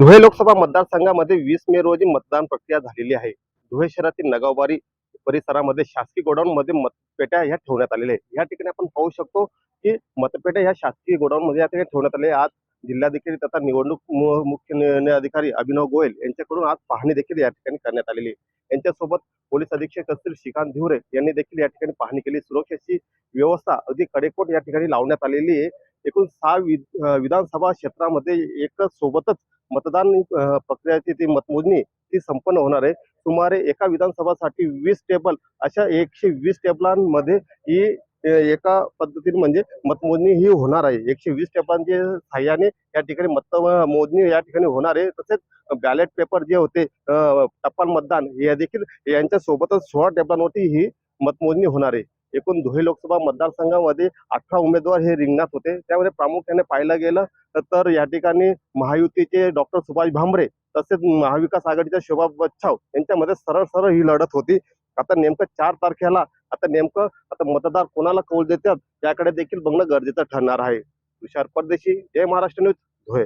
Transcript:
धुळे लोकसभा मतदारसंघामध्ये वीस मे रोजी मतदान प्रक्रिया झालेली आहे. धुळे शहरातील नगावबारी परिसरामध्ये शासकीय गोडाऊनमध्ये मतपेट्या ह्या ठेवण्यात आलेल्या आहेत. या ठिकाणी आपण पाहू शकतो की मतपेट्या ह्या शासकीय गोडाऊनमध्ये या ठिकाणी ठेवण्यात आले आज जिल्हाधिकारी तथा निवडणूक मुख्य निर्णय अधिकारी अभिनव गोयल यांच्याकडून आज पाहणी देखील या ठिकाणी करण्यात आलेली आहे. यांच्यासोबत पोलीस अधीक्षक असतील श्रीकांत धिवरे यांनी देखील या ठिकाणी पाहणी केली. सुरक्षेची व्यवस्था अगदी कडेकोट या ठिकाणी लावण्यात आलेली आहे. एकूण सहा विधानसभा क्षेत्रामध्ये एकच सोबतच मतदान प्रक्रियाची ती मतमोजणी ती संपन्न होणार आहे. सुमारे एका विधानसभासाठी वीस टेबल अशा एकशे वीस टेबलांमध्ये ही एका पद्धतीने म्हणजे मतमोजणी ही होणार आहे. एकशे वीस टेबलांच्या साह्याने या ठिकाणी मतमोजणी या ठिकाणी होणार आहे. तसेच बॅलेट पेपर जे होते टपाल मतदान हे देखील यांच्या सोबतच सोळा टेबलांवरती ही मतमोजणी होणार आहे. एकूण धुळे लोकसभा मतदारसंघामध्ये अठरा उमेदवार हे रिंगणात होते. त्यामध्ये प्रामुख्याने पाहायला गेलं तर या ठिकाणी महायुतीचे डॉक्टर सुभाष भामरे तसेच महाविकास आघाडीच्या शोभा बच्छाव यांच्यामध्ये सरळ सरळ ही लढत होती. आता नेमकं चार तारखेला आता नेमकं आता मतदार कोणाला कौल देतात त्याकडे देखील बघणं गरजेचं ठरणार आहे. तुषार परदेशी जय महाराष्ट्र न्यूज धुळे.